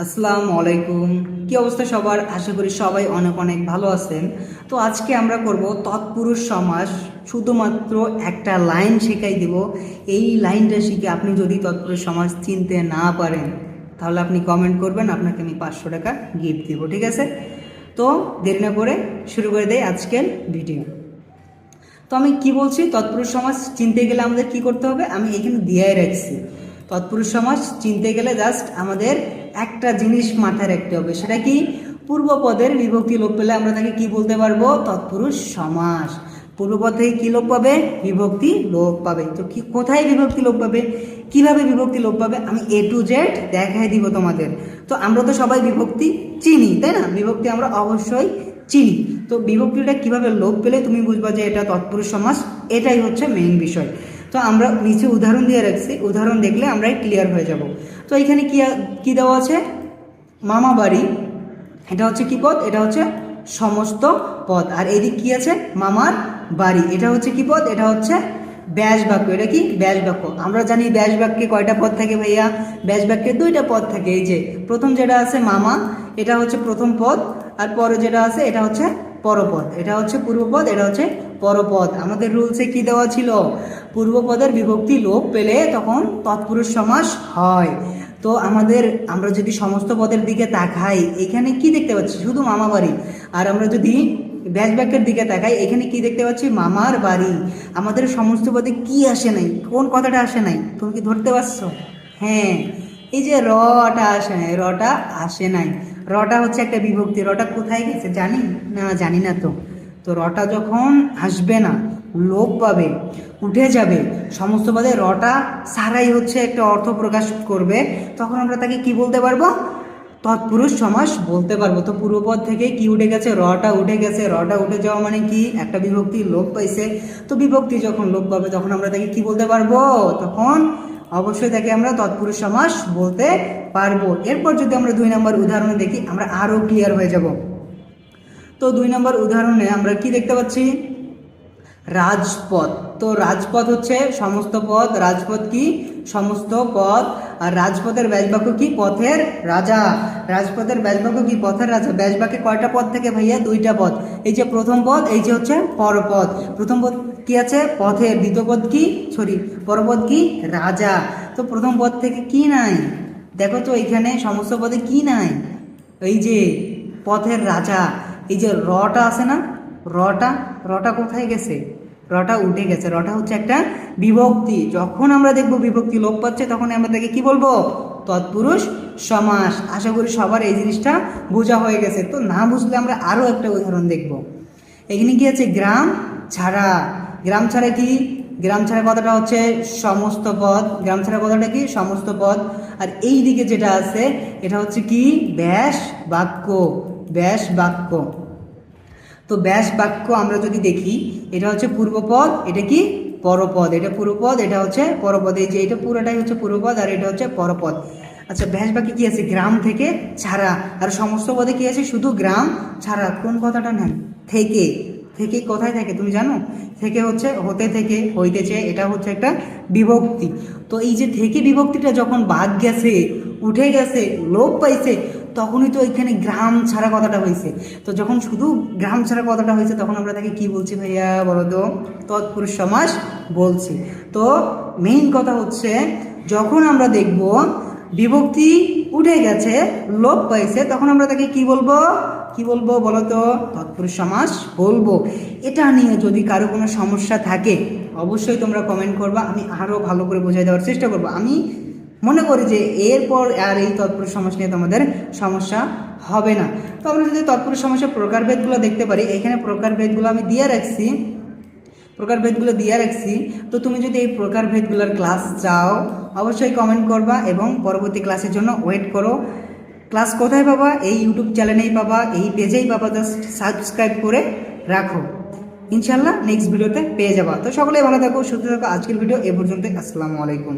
আসসালামু আলাইকুম কি অবস্থা সবার? আশা করি সবাই অনেক অনেক ভালো আছেন। তো আজকে আমরা করব তৎপুরুষ সমাস, শুধুমাত্র একটা লাইন শেখাই দিব। এই লাইনটা শিখে আপনি যদি তৎপুরুষ সমাজ চিনতে না পারেন, তাহলে আপনি কমেন্ট করবেন, আপনাকে আমি পাঁচশো টাকা গিফট দিব, ঠিক আছে? তো দেরি না করে শুরু করে দেয় আজকের ভিডিও তো আমি কি বলছি? তৎপুরুষ সমাজ চিনতে গেলে আমাদের কি করতে হবে? আমি এখানে দিয়াই রাখছি। তৎপুরুষ সমাজ চিনতে গেলে জাস্ট আমাদের একটা জিনিস মাথায় রাখতে হবে, সেটা কি? পূর্বপদের বিভক্তি লোপ পেলে আমরা তাকে কি বলতে পারব? তৎপুরুষ সমাস। পূর্বপদ থেকে কি লোপ পাবে? বিভক্তি লোপ পাবে। তো কি, কোথায় বিভক্তি লোপ পাবে? কীভাবে বিভক্তি লোপ পাবে? আমি এ টু জেড দেখাই দিব তোমাদের। তো আমরা তো সবাই বিভক্তি চিনি, তাই না? বিভক্তি আমরা অবশ্যই চিনি। তো বিভক্তিটা কীভাবে লোপ পেলে তুমি বুঝবা যে এটা তৎপুরুষ সমাস? এটাই হচ্ছে মেইন বিষয়। তো আমরা নিচে উদাহরণ দিয়ে রাখছি, উদাহরণ দেখলে আমরাই ক্লিয়ার হয়ে যাব। তো এখানে কি কি দেওয়া আছে? মামা বাড়ি। এটা হচ্ছে কি পদ? এটা হচ্ছে সমস্ত পদ। আর এদিক কি আছে? মামার বাড়ি। এটা হচ্ছে কি পদ? এটা হচ্ছে ব্যাস বাক্য এটা কি? ব্যাস বাক্য আমরা জানি ব্যাস বাক্যে কয়টা পদ থাকে ভাইয়া? ব্যাস বাক্যে দুইটা পদ থাকে। এই যে, প্রথম যেটা আছে মামা, এটা হচ্ছে প্রথম পদ। আর পরে যেটা আছে, এটা হচ্ছে পরপদ। এটা হচ্ছে পূর্বপদ, এটা হচ্ছে পরপদ। আমাদের রুলসে কি দেওয়া ছিল? পূর্বপদের বিভক্তি লোপ পেলে তখন তৎপুরুষ সমাস হয়। তো আমাদের, আমরা যদি সমস্ত পদের দিকে তাকাই, এখানে কি দেখতে পাচ্ছি? শুধু মামা বাড়ি। আর আমরা যদি ব্যাস বাক্যের দিকে তাকাই, এখানে কি দেখতে পাচ্ছি? মামার বাড়ি। আমাদের সমস্ত পদে কি আসে নাই? কোন কথাটা আসে নাই? তুমি কি ধরতে পারছ? হ্যাঁ। এই যে রটা আসে নাই, রটা আসে নাই। রটা হচ্ছে একটা বিভক্তি, রটা কোথায় গেছে জানি না জানি না তো। তো রটা যখন আসবে না, লোপ পাবে, উঠে যাবে, সমস্ত পদে রটা সারাই হচ্ছে একটা অর্থ প্রকাশ করবে, তখন আমরা তাকে কি বলতে পারব? তৎপুরুষ সমাস বলতে পারব। তো পূর্বপদ থেকে কি উঠে গেছে? রটা উঠে গেছে। রটা উঠে যাওয়া মানে কি? একটা বিভক্তি, লোপ পাইছে। তো বিভক্তি যখন লোপ পাবে, তখন আমরা তাকে কি বলতে পারব? তখন অবশ্যই তাকে আমরা তৎপুরুষ সমাস বলতে পারব। এরপর যদি আমরা দুই নম্বর উদাহরণে দেখি, আমরা আরও ক্লিয়ার হয়ে যাব। তো দুই নম্বর উদাহরণে আমরা কি দেখতে পাচ্ছি? রাজপথ। তো রাজপথ হচ্ছে সমস্ত পথ। রাজপথ কি? সমস্ত পথ। আর রাজপথের ব্যাসবাক্য কি? পথের রাজা। রাজপথের ব্যাসবাক্য কি? পথের রাজা। ব্যাসবাক্যে কয়টা পথ থেকে ভাইয়া? দুইটা পথ। এই যে প্রথম পথ, এই যে হচ্ছে পরপথ। প্রথম পদ কি আছে? পথের দ্বিতীয় কি? সরি পরপদ কি? রাজা। তো প্রথম পদ থেকে কি নাই? দেখো তো এখানে সমস্ত পদে কি নাই? এই যে পথের রাজা, এই যে রটা আছে না? রটা রটা কোথায় গেছে? রটা উঠে গেছে। রটা হচ্ছে একটা বিভক্তি। যখন আমরা দেখব বিভক্তি লোপ পাচ্ছে তখন আমরা তাকে কি বলব? তৎপুরুষ সমাস। আশা করি সবার এই জিনিসটা বোঝা হয়ে গেছে। তো না বুঝলে আমরা আরও একটা উদাহরণ দেখব। এখানে কি আছে? গ্রাম ছাড়া। গ্রাম ছাড়া কি? গ্রাম ছাড়া কথাটা হচ্ছে সমস্ত পদ। গ্রাম ছাড়া কথাটা কি? সমস্ত পদ। আর এই দিকে যেটা আছে, এটা হচ্ছে কি? ব্যাস বাক্য। ব্যাস বাক্য। তো ব্যাস বাক্য আমরা যদি দেখি, এটা হচ্ছে পূর্বপদ এটা কি? পরপদ। এটা পূর্বপদ, এটা হচ্ছে পরপদ। এই যে এটা পুরোটাই হচ্ছে পূর্বপদ আর এটা হচ্ছে পরপদ। আচ্ছা ব্যাস বাক্যে কি আছে? গ্রাম থেকে ছাড়া। আর সমস্ত পদে কি আছে? শুধু গ্রাম ছাড়া। কোন কথাটা নেন থেকে। থেকে কোথায় থাকে তুমি জানো? থেকে হচ্ছে হতে থেকে হইতেছে এটা হচ্ছে একটা বিভক্তি। তো এই যে থেকে বিভক্তিটা যখন বাদ গেছে, উঠে গেছে, লোপ পাইছে, তখনই তো এখানে গ্রাম ছাড়া কথাটা হয়েছে তো যখন শুধু গ্রাম ছাড়া কথাটা হয়েছে তখন আমরা তাকে কি বলছি ভাইয়া বলো তো? তৎপুরুষ সমাস বলছি। তো মেইন কথা হচ্ছে, যখন আমরা দেখব বিভক্তি উঠে গেছে, লোপ পাইছে, তখন আমরা তাকে কি বলব? কি বলব বলো তো তৎপুরুষ সমাস বলব। এটা নিয়ে যদি কারও কোনো সমস্যা থাকে, অবশ্যই তোমরা কমেন্ট করবা, আমি আরও ভালো করে বোঝাই দেওয়ার চেষ্টা করব। আমি মনে করি যে এরপর আর এই তৎপুরুষ সমাস নিয়ে তোমাদের সমস্যা হবে না। তো আমরা যদি তৎপুরুষ সমাসের প্রকারভেদগুলো দেখতে পারি, এখানে প্রকারভেদগুলো আমি দিয়ে রাখছি। প্রকারভেদগুলো দিয়ে রাখছি। তো তুমি যদি এই প্রকারভেদগুলোর ক্লাস চাও অবশ্যই কমেন্ট করবা এবং পরবর্তী ক্লাসের জন্য ওয়েট করো। ক্লাস কোথায় পাবা? এই ইউটিউব চ্যানেলেই পাবা, এই পেজেই পাবা। জাস্ট সাবস্ক্রাইব করে রাখো। ইনশাল্লাহ নেক্সট ভিডিওতে পেয়ে যাবা। তো সকলেই ভালো থাকো, সুস্থ থাকো। আজকের ভিডিও এ পর্যন্ত আসসালামু আলাইকুম।